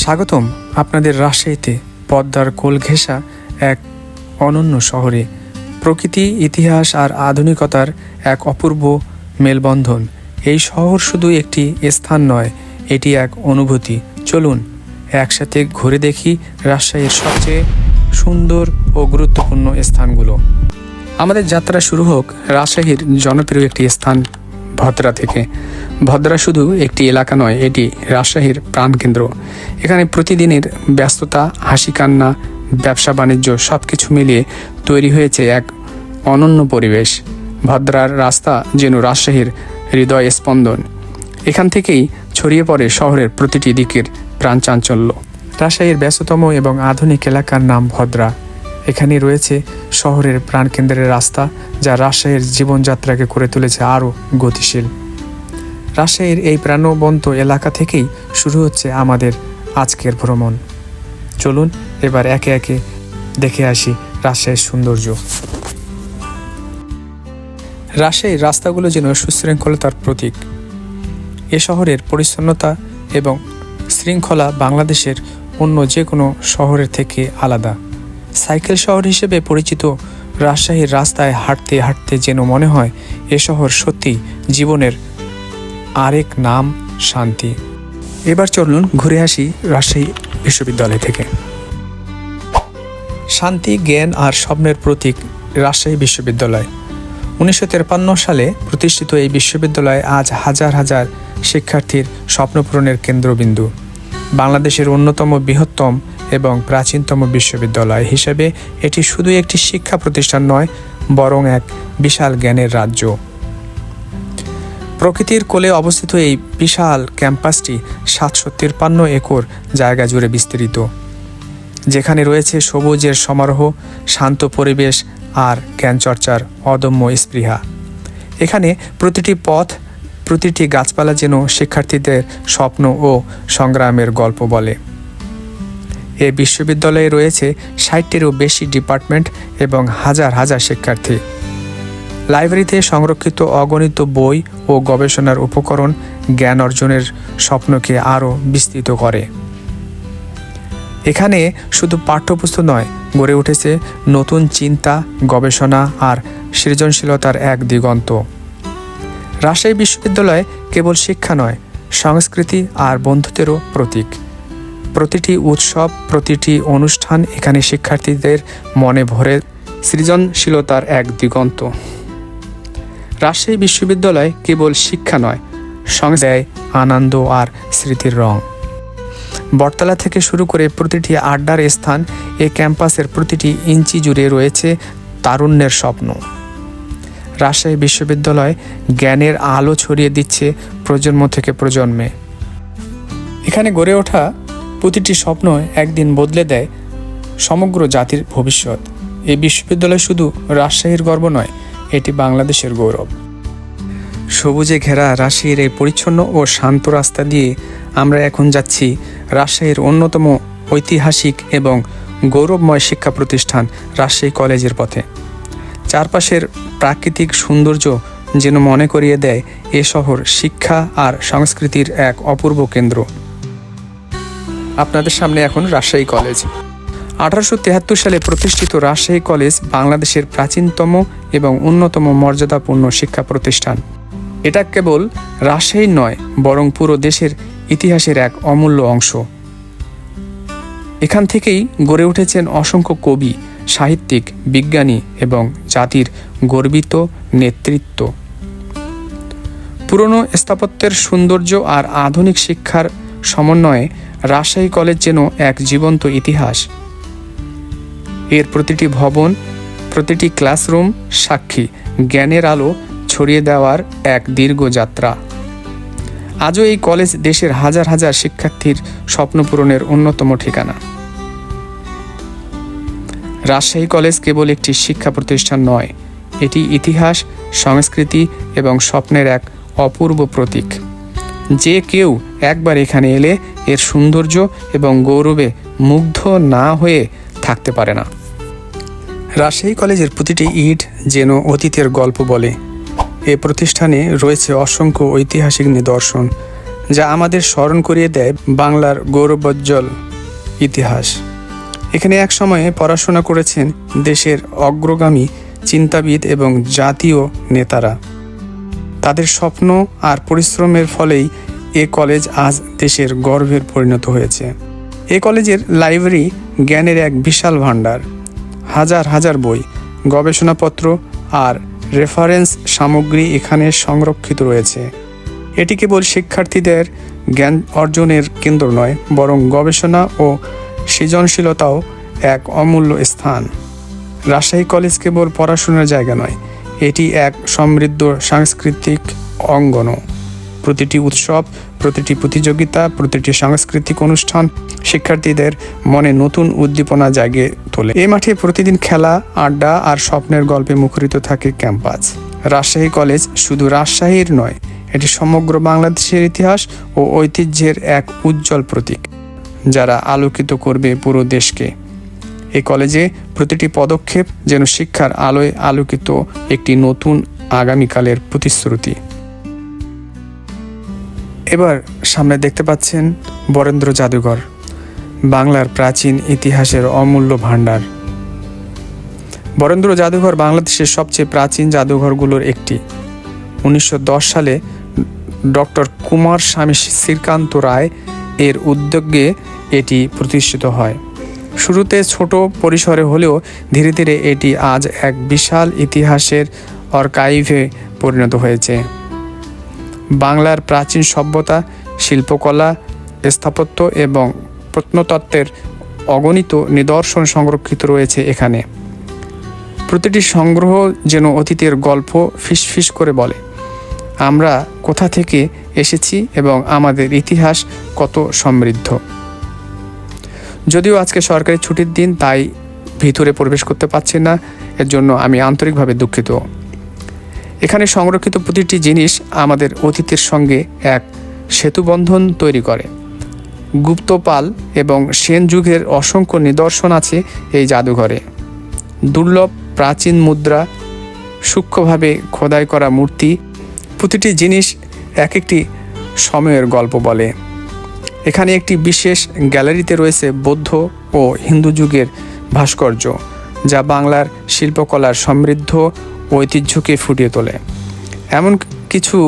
স্বাগতম আপনাদের রাজশাহীতে পদ্মার কোল ঘেঁষা এক অনন্য শহরে। প্রকৃতি, ইতিহাস আর আধুনিকতার এক অপূর্ব মেলবন্ধন। এই শহর শুধু একটি স্থান নয়, এটি এক অনুভূতি। চলুন একসাথে ঘুরে দেখি রাজশাহীর সবচেয়ে সুন্দর ও গুরুত্বপূর্ণ স্থানগুলো। আমাদের যাত্রা শুরু হোক রাজশাহীর জনপ্রিয় একটি স্থান ভদ্রা থেকে। ভদ্রা শুধু একটি এলাকা নয়, এটি রাজশাহীর প্রাণকেন্দ্র। এখানে প্রতিদিনের ব্যস্ততা হাসি কান্না ব্যবসা, বাণিজ্য সব কিছু মিলিয়ে তৈরি হয়েছে এক অনন্য পরিবেশ। ভদ্রার রাস্তা যেন রাজশাহীর হৃদয় স্পন্দন। এখান থেকেই ছড়িয়ে পড়ে শহরের প্রতিটি দিকের প্রাণচাঞ্চল্য। রাজশাহীর ব্যস্ততম এবং আধুনিক এলাকার নাম ভদ্রা। এখানে রয়েছে শহরের প্রাণকেন্দ্রের রাস্তা, যা রাজশাহীর জীবনযাত্রাকে করে তুলেছে আরও গতিশীল। রাজশাহীর এই প্রাণবন্ত এলাকা থেকেই শুরু হচ্ছে আমাদের আজকের ভ্রমণ। চলুন এবার একে একে দেখে আসি রাজশাহীর সৌন্দর্য। রাজশাহীর রাস্তাগুলো যেন সুশৃঙ্খলতার প্রতীক। এ শহরের পরিচ্ছন্নতা এবং শৃঙ্খলা বাংলাদেশের অন্য যে কোনো শহরের থেকে আলাদা। সাইকেল শহর হিসেবে পরিচিত, রাজশাহীর রাস্তায় হাঁটতে হাঁটতে যেন মনে হয় এ শহর সত্যি জীবনের আরেক নাম, শান্তি। এবার চলুন ঘুরে আসি রাজশাহী বিশ্ববিদ্যালয় থেকে। শান্তি, জ্ঞান আর স্বপ্নের প্রতীক রাজশাহী বিশ্ববিদ্যালয়। উনিশশো সালে প্রতিষ্ঠিত এই বিশ্ববিদ্যালয় আজ হাজার হাজার শিক্ষার্থীর স্বপ্নপূরণের কেন্দ্রবিন্দু। বাংলাদেশের অন্যতম বৃহত্তম এবং প্রাচীনতম বিশ্ববিদ্যালয় হিসেবে এটি শুধু একটি শিক্ষা প্রতিষ্ঠান নয়, বরং এক বিশাল জ্ঞানের রাজ্য। প্রকৃতির কোলে অবস্থিত এই বিশাল ক্যাম্পাসটি সাতশো তিপ্পান্ন একর জায়গা জুড়ে বিস্তৃত। যেখানে রয়েছে সবুজের সমারোহ, শান্ত পরিবেশ আর জ্ঞানচর্চার অদম্য স্পৃহা। এখানে প্রতিটি পথ, প্রতিটি গাছপালা যেন শিক্ষার্থীদের স্বপ্ন ও সংগ্রামের গল্প বলে। এ বিশ্ববিদ্যালয়ে রয়েছে ষাটটিরও বেশি ডিপার্টমেন্ট এবং হাজার হাজার শিক্ষার্থী। লাইব্রেরিতে সংরক্ষিত অগণিত বই ও গবেষণার উপকরণ জ্ঞান অর্জনের স্বপ্নকে আরও বিস্তৃত করে। এখানে শুধু পাঠ্যপুস্তক নয়, গড়ে উঠেছে নতুন চিন্তা, গবেষণা আর সৃজনশীলতার এক দিগন্ত। রাজশাহী বিশ্ববিদ্যালয় কেবল শিক্ষা নয়, সংস্কৃতি আর বন্ধুত্বেরও প্রতীক। প্রতিটি উৎসব, প্রতিটি অনুষ্ঠান এখানে শিক্ষার্থীদের মনে ভরে সৃজনশীলতার এক দিগন্ত। রাজশাহী বিশ্ববিদ্যালয় কেবল শিক্ষা নয় সঙ্গে আনন্দ আর স্মৃতির রং। বটতলা থেকে শুরু করে প্রতিটি আড্ডার স্থান এ ক্যাম্পাসের প্রতিটি ইঞ্চি জুড়ে রয়েছে তারুণ্যের স্বপ্ন। রাজশাহী বিশ্ববিদ্যালয় জ্ঞানের আলো ছড়িয়ে দিচ্ছে প্রজন্ম থেকে প্রজন্মে। এখানে গড়ে ওঠা প্রতিটি স্বপ্ন একদিন বদলে দেয় সমগ্র জাতির ভবিষ্যৎ। এই বিশ্ববিদ্যালয় শুধু রাজশাহীর গর্ব নয়, এটি বাংলাদেশের গৌরব। সবুজে ঘেরা রাজশাহীর এই পরিচ্ছন্ন ও শান্ত রাস্তা দিয়ে আমরা এখন যাচ্ছি রাজশাহীর অন্যতম ঐতিহাসিক এবং গৌরবময় শিক্ষা প্রতিষ্ঠান রাজশাহী কলেজের পথে। চারপাশের প্রাকৃতিক সৌন্দর্য যেন মনে করিয়ে দেয় এ শহর শিক্ষা আর সংস্কৃতির এক অপূর্ব কেন্দ্র। আপনাদের সামনে এখন রাজশাহী কলেজ। আঠারোশো তেহাত্তর সালে প্রতিষ্ঠিত রাজশাহী কলেজ বাংলাদেশের প্রাচীনতম এবং অন্যতম মর্যাদাপূর্ণ শিক্ষা প্রতিষ্ঠান। এটা কেবল রাজশাহীর নয়, বরং পুরো দেশের ইতিহাসের এক অমূল্য অংশ। এখান থেকেই গড়ে উঠেছেন অসংখ্য কবি, সাহিত্যিক, বিজ্ঞানী এবং জাতির গর্বিত নেতৃত্ব। পুরনো স্থাপত্যের সৌন্দর্য আর আধুনিক শিক্ষার সমন্বয়ে রাজশাহী কলেজ যেন এক জীবন্ত ইতিহাস। এর প্রতিটি ভবন, প্রতিটি ক্লাসরুম সাক্ষী, জ্ঞানের আলো ছড়িয়ে দেওয়ার এক দীর্ঘ যাত্রা। আজও এই কলেজ দেশের হাজার হাজার শিক্ষার্থীর স্বপ্ন পূরণের অন্যতম ঠিকানা। রাজশাহী কলেজ কেবল একটি শিক্ষা প্রতিষ্ঠান নয়, এটি ইতিহাস, সংস্কৃতি এবং স্বপ্নের এক অপূর্ব প্রতীক। যে কেউ একবার এখানে এলে এর সৌন্দর্য এবং গৌরবে মুগ্ধ না হয়ে থাকতে পারে না। রাজশাহী কলেজের প্রতিটি ইট যেন অতীতের গল্প বলে। এ প্রতিষ্ঠানে রয়েছে অসংখ্য ঐতিহাসিক নিদর্শন, যা আমাদের স্মরণ করিয়ে দেয় বাংলার গৌরবোজ্জ্বল ইতিহাস। এখানে এক সময়ে পড়াশোনা করেছেন দেশের অগ্রগামী চিন্তাবিদ এবং জাতীয় নেতারা। তাদের স্বপ্ন আর পরিশ্রমের ফলেই এ কলেজ আজ দেশের গর্বের পরিণত হয়েছে। এ কলেজের লাইব্রেরি জ্ঞানের এক বিশাল ভাণ্ডার। হাজার হাজার বই, গবেষণাপত্র আর রেফারেন্স সামগ্রী এখানে সংরক্ষিত রয়েছে। এটি কেবল শিক্ষার্থীদের জ্ঞান অর্জনের কেন্দ্র নয়, বরং গবেষণা ও সৃজনশীলতাও এক অমূল্য স্থান। রাজশাহী কলেজ কেবল পড়াশোনার জায়গা নয়, এটি এক সমৃদ্ধ সাংস্কৃতিক অঙ্গনও। প্রতিটি উৎসব, প্রতিটি প্রতিযোগিতা, প্রতিটি সাংস্কৃতিক অনুষ্ঠান শিক্ষার্থীদের মনে নতুন উদ্দীপনা জাগে তোলে। এই মাঠে প্রতিদিন খেলা, আড্ডা আর স্বপ্নের গল্পে মুখরিত থাকে ক্যাম্পাস। রাজশাহী কলেজ শুধু রাজশাহীর নয়, এটি সমগ্র বাংলাদেশের ইতিহাস ও ঐতিহ্যের এক উজ্জ্বল প্রতীক। যারা আলোকিত করবে পুরো দেশকে। এই কলেজে প্রতিটি পদক্ষেপ যেন শিক্ষার আলোয় আলোকিত একটি নতুন আগামীকালের প্রতিশ্রুতি। এবার সামনে দেখতে পাচ্ছেন বরেন্দ্র জাদুঘর, বাংলার প্রাচীন ইতিহাসের অমূল্য ভাণ্ডার। বরেন্দ্র জাদুঘর বাংলাদেশের সবচেয়ে প্রাচীন জাদুঘরগুলোর একটি। উনিশশো দশ সালে ডক্টর কুমার স্বামী শ্রীকান্ত রায় এর উদ্যোগে এটি প্রতিষ্ঠিত হয়। শুরুতে ছোট পরিসরে হলেও ধীরে ধীরে এটি আজ এক বিশাল ইতিহাসের অর্কাইভে পরিণত হয়েছে। বাংলার প্রাচীন সভ্যতা, শিল্পকলা, স্থাপত্য এবং প্রত্নতত্ত্বের অগণিত নিদর্শন সংরক্ষিত রয়েছে এখানে। প্রতিটি সংগ্রহ যেন অতীতের গল্প ফিসফিস করে বলে। আমরা কোথা থেকে এসেছি এবং আমাদের ইতিহাস কত সমৃদ্ধ। যদিও আজকে সরকারি ছুটির দিন, তাই ভিতরে প্রবেশ করতে পারছি না, এর জন্য আমি আন্তরিকভাবে দুঃখিত। এখানে সংরক্ষিত প্রতিটি জিনিস আমাদের অতীতের সঙ্গে এক সেতুবন্ধন তৈরি করে। গুপ্তপাল এবং সেন যুগের অসংখ্য নিদর্শন আছে এই জাদুঘরে। দুর্লভ প্রাচীন মুদ্রা, সূক্ষ্মভাবে খোদাই করা মূর্তি, প্রতিটি জিনিস এক একটি সময়ের গল্প বলে। এখানে একটি বিশেষ গ্যালারিতে রয়েছে বৌদ্ধ ও হিন্দু যুগের ভাস্কর্য, যা বাংলার শিল্পকলার সমৃদ্ধ ঐতিহ্যকে ফুটিয়ে তোলে। এমন কিছু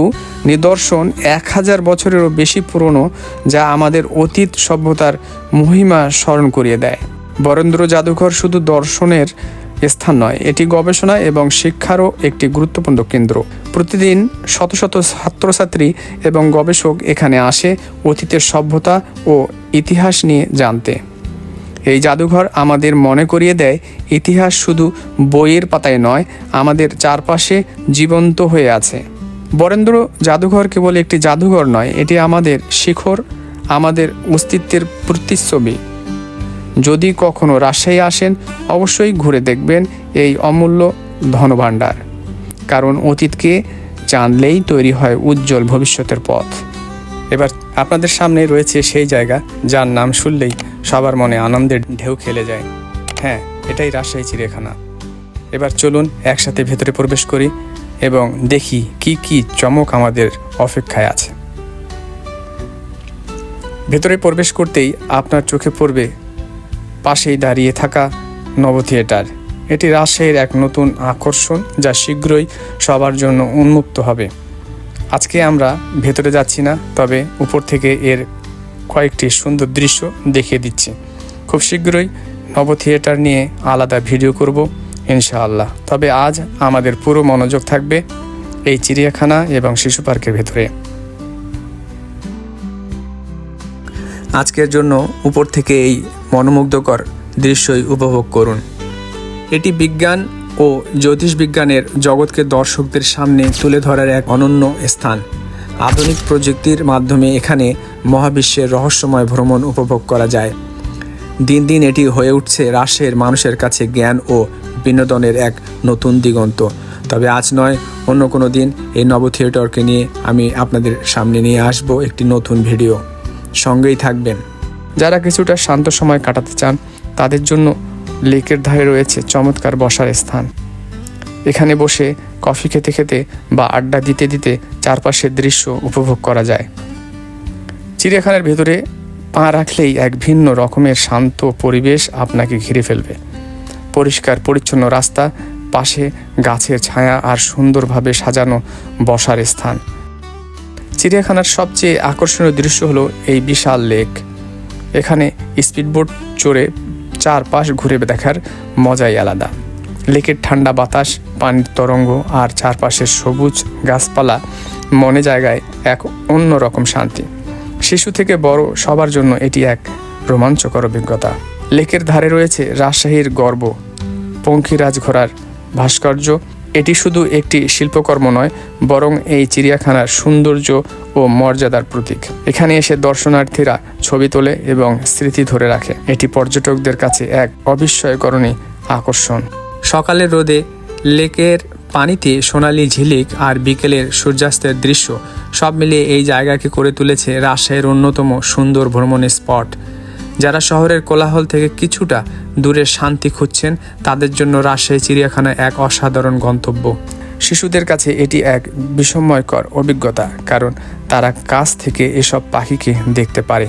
নিদর্শন এক হাজার বছরেরও বেশি পুরনো যা আমাদের অতীত সভ্যতার মহিমা স্মরণ করিয়ে দেয়। বরেন্দ্র জাদুঘর শুধু দর্শনের স্থান নয়, এটি গবেষণা এবং শিক্ষারও একটি গুরুত্বপূর্ণ কেন্দ্র। প্রতিদিন শত শত ছাত্রছাত্রী এবং গবেষক এখানে আসে অতীতের সভ্যতা ও ইতিহাস নিয়ে জানতে। এই জাদুঘর আমাদের মনে করিয়ে দেয়, ইতিহাস শুধু বইয়ের পাতায় নয়, আমাদের চারপাশে জীবন্ত হয়ে আছে। বরেন্দ্র, জাদুঘর কেবল একটি জাদুঘর নয়, এটি আমাদের শিখর, আমাদের অস্তিত্বের প্রতিচ্ছবি। যদি কখনো রাজশাহী আসেন, অবশ্যই ঘুরে দেখবেন এই অমূল্য ধনভাণ্ডার। কারণ অতীতকে জানলেই তৈরি হয় উজ্জ্বল ভবিষ্যতের পথ। এবার আপনাদের সামনে রয়েছে সেই জায়গা, যার নাম শুনলেই সবার মনে আনন্দের ঢেউ খেলে যায়। হ্যাঁ এটাই রাজশাহী চিড়িয়াখানা। এবার চলুন একসাথে ভেতরে প্রবেশ করি এবং দেখি কি কি চমক আমাদের অপেক্ষায় আছে। ভেতরে প্রবেশ করতেই আপনার চোখে পড়বে পাশেই দাঁড়িয়ে থাকা নব থিয়েটার এটি রাজশাহীর এক নতুন আকর্ষণ যা শীঘ্রই সবার জন্য উন্মুক্ত হবে। আজকে আমরা ভেতরে যাচ্ছি না, তবে উপর থেকে এর কয়েকটি সুন্দর দৃশ্য দেখিয়ে দিচ্ছি। খুব শীঘ্রই নব থিয়েটার নিয়ে আলাদা ভিডিও করব, ইনশাআল্লাহ। তবে আজ আমাদের পুরো মনোযোগ থাকবে এই চিড়িয়াখানা এবং শিশু পার্কের ভেতরে। আজকের জন্য উপর থেকে এই মনোমুগ্ধকর দৃশ্যই উপভোগ করুন। এটি বিজ্ঞান ও জ্যোতিষবিজ্ঞানের জগৎকে দর্শকদের সামনে তুলে ধরার এক অনন্য স্থান। আধুনিক প্রযুক্তির মাধ্যমে এখানে মহাবিশ্বের রহস্যময় ভ্রমণ উপভোগ করা যায়। দিন দিন এটি হয়ে উঠছে রাশের মানুষের কাছে জ্ঞান ও বিনোদনের এক নতুন দিগন্ত। তবে আজ নয়, অন্য কোনো দিন এই নব থিয়েটারকে নিয়ে আমি আপনাদের সামনে নিয়ে আসব একটি নতুন ভিডিও। সঙ্গেই থাকবেন। যারা কিছুটা শান্ত সময় কাটাতে চান, তাদের জন্য লেকের ধারে রয়েছে চমৎকার বসার স্থান। এখানে বসে কফি খেতে খেতে বা আড্ডা দিতে দিতে চারপাশের দৃশ্য উপভোগ করা যায়। চিড়িয়াখানার ভেতরে পা রাখলেই এক ভিন্ন রকমের শান্ত পরিবেশ আপনাকে ঘিরে ফেলবে। পরিষ্কার, পরিচ্ছন্ন রাস্তা, পাশে গাছের ছায়া আর সুন্দরভাবে সাজানো বসার স্থান। চিড়িয়াখানার সবচেয়ে আকর্ষণীয় দৃশ্য হলো এই বিশাল লেক। এখানে স্পিডবোট চড়ে চারপাশ ঘুরে দেখার মজাই আলাদা। লেকের ঠান্ডা বাতাস, পানির তরঙ্গ আর চারপাশের সবুজ গাছপালা মনে জায়গায় এক অন্যরকম শান্তি। শিশু থেকে বড় সবার জন্য এটি এক রোমাঞ্চকর অভিজ্ঞতা। লেকের ধারে রয়েছে রাজশাহীর গর্ব পঙ্খিরাজ ঘোড়ার ভাস্কর্য। এটি শুধু একটি শিল্পকর্ম নয়, বরং এই চিড়িয়াখানার সৌন্দর্য ও মর্যাদার প্রতীক। এখানে এসে দর্শনার্থীরা ছবি তোলে এবং স্মৃতি ধরে রাখে। এটি পর্যটকদের কাছে এক অবিস্ময়করণী আকর্ষণ। সকালের রোদে লেকের পানিতে সোনালি ঝিলিক আর বিকেলের সূর্যাস্তের দৃশ্য। সব মিলিয়ে এই জায়গাকে করে তুলেছে রাজশাহীর অন্যতম সুন্দর ভ্রমণের স্পট। যারা শহরের কোলাহল থেকে কিছুটা দূরে শান্তি খুঁজছেন, তাদের জন্য রাজশাহী চিড়িয়াখানা এক অসাধারণ গন্তব্য। শিশুদের কাছে এটি এক বিষময়কর অভিজ্ঞতা, কারণ তারা কাছ থেকে এসব পাখিকে দেখতে পারে।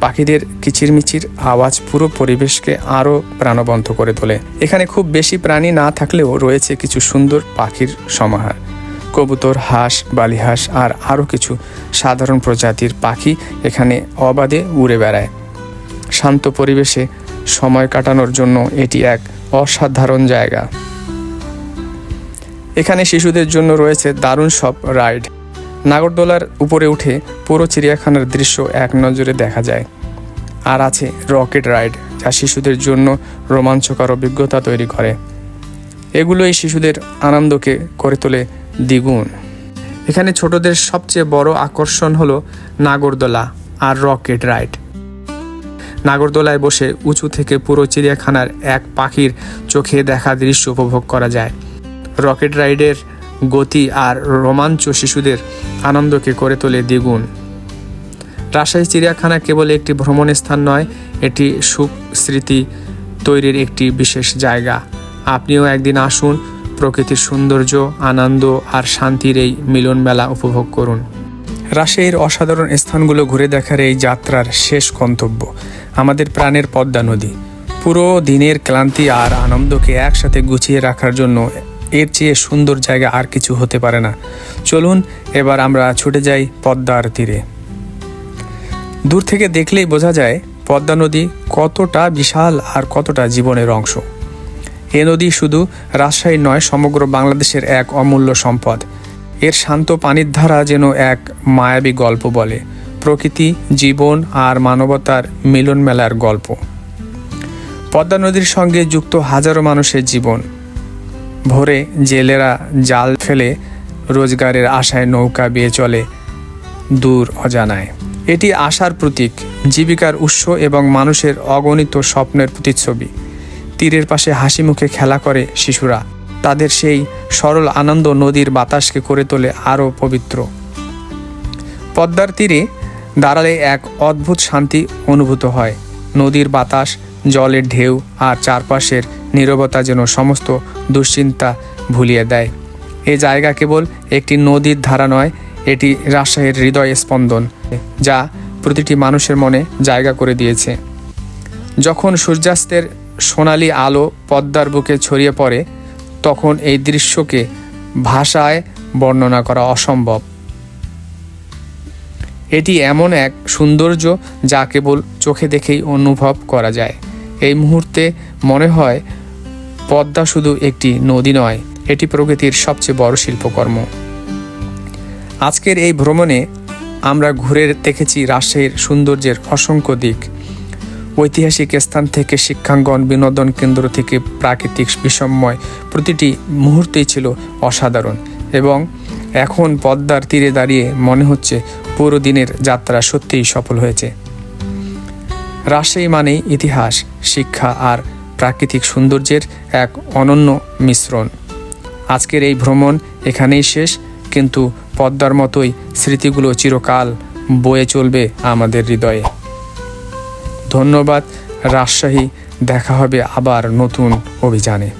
পাখিদের কিচিরমিচির আওয়াজ পুরো পরিবেশকে আরও প্রাণবন্ত করে তোলে। এখানে খুব বেশি প্রাণী না থাকলেও রয়েছে কিছু সুন্দর পাখির সমাহার। কবুতর, হাঁস, বালিহাঁস আর আরও কিছু সাধারণ প্রজাতির পাখি এখানে অবাধে উড়ে বেড়ায়। শান্ত পরিবেশে সময় কাটানোর জন্য এটি এক অসাধারণ জায়গা। এখানে শিশুদের জন্য রয়েছে দারুণ সব রাইড। নাগরদোলার উপরে উঠে পুরো চিড়িয়াখানার দৃশ্য এক নজরে দেখা যায়। আর আছে রকেট রাইড, যা শিশুদের জন্য রোমাঞ্চকর অভিজ্ঞতা তৈরি করে। এগুলোই শিশুদের আনন্দকে করে তোলে দ্বিগুণ। এখানে ছোটদের সবচেয়ে বড় আকর্ষণ হলো নাগরদোলা আর রকেট রাইড। নাগরদোলায় বসে উঁচু থেকে পুরো চিড়িয়াখানার এক পাখির চোখে দেখা দৃশ্য উপভোগ করা যায়। রকেট রাইডের গতি আর রোমাঞ্চ শিশুদের আনন্দকে করে তোলে দ্বিগুণ। রাজশাহী চিড়িয়াখানা কেবল একটি ভ্রমণের স্থান নয়, এটি সুখ স্মৃতি তৈরির একটি বিশেষ জায়গা। আপনিও একদিন আসুন, প্রকৃতির সৌন্দর্য, আনন্দ আর শান্তির এই মিলন মেলা উপভোগ করুন। রাজশাহীর অসাধারণ স্থানগুলো ঘুরে দেখার এই যাত্রার শেষ গন্তব্য আমাদের প্রাণের পদ্মা নদী। পুরো দিনের ক্লান্তি আর আনন্দকে একসাথে গুছিয়ে রাখার জন্য এর চেয়ে সুন্দর জায়গা আর কিছু হতে পারে না। চলুন, এবার আমরা ছুটে যাই পদ্মার তীরে। দূর থেকে দেখলেই বোঝা যায় পদ্মা নদী কতটা বিশাল আর কতটা জীবনের অংশ। এ নদী শুধু রাজশাহী নয়, সমগ্র বাংলাদেশের এক অমূল্য সম্পদ। এর শান্ত পানির ধারা যেন এক মায়াবী গল্প বলে। প্রকৃতি, জীবন আর মানবতার মিলন মেলার গল্প। পদ্মা নদীর সঙ্গে যুক্ত হাজারো মানুষের জীবন। ভোরে জেলেরা জাল ফেলে রোজগারের আশায় নৌকা বেয়ে চলে দূর অজানায়। এটি আশার প্রতীক, জীবিকার উৎস এবং মানুষের অগণিত স্বপ্নের প্রতিচ্ছবি। তীরের পাশে হাসি মুখে খেলা করে শিশুরা। তাদের সেই সরল আনন্দ নদীর বাতাসকে করে তোলে আরও পবিত্র। পদ্মার তীরে দাঁড়ালে এক অদ্ভুত শান্তি অনুভূত হয়। নদীর বাতাস, জলের ঢেউ আর চারপাশের নীরবতা যেন সমস্ত দুশ্চিন্তা ভুলিয়ে দেয়। এ জায়গা কেবল একটি নদীর ধারা নয়, এটি রাজশাহীর হৃদয় স্পন্দন, যা প্রতিটি মানুষের মনে জায়গা করে দিয়েছে। যখন সূর্যাস্তের সোনালি আলো পদ্মার বুকে ছড়িয়ে পড়ে, তখন এই দৃশ্যকে ভাষায় বর্ণনা করা অসম্ভব। এটি এমন এক সৌন্দর্য যা কেবল চোখে দেখেই অনুভব করা যায়। এই মুহূর্তে মনে হয় পদ্মা শুধু একটি নদী নয়, এটি প্রকৃতির সবচেয়ে বড় শিল্পকর্ম। আজকের এই ভ্রমণে আমরা ঘুরে দেখেছি রাজশাহীর সৌন্দর্যের অসংখ্য দিক। ঐতিহাসিক স্থান থেকে শিক্ষাঙ্গন, বিনোদন কেন্দ্র থেকে প্রাকৃতিক বিস্ময় প্রতিটি মুহূর্তেই ছিল অসাধারণ এবং এখন পদ্মার তীরে দাঁড়িয়ে মনে হচ্ছে পুরো দিনের যাত্রা সত্যিই সফল হয়েছে। রাজশাহী মানেই ইতিহাস, শিক্ষা আর প্রাকৃতিক সৌন্দর্যের এক অনন্য মিশ্রণ। আজকের এই ভ্রমণ এখানেই শেষ, কিন্তু পদ্মার মতোই স্মৃতিগুলো চিরকাল বয়ে চলবে আমাদের হৃদয়ে। ধন্যবাদ, রাজশাহী। দেখা হবে আবার নতুন অভিযানে।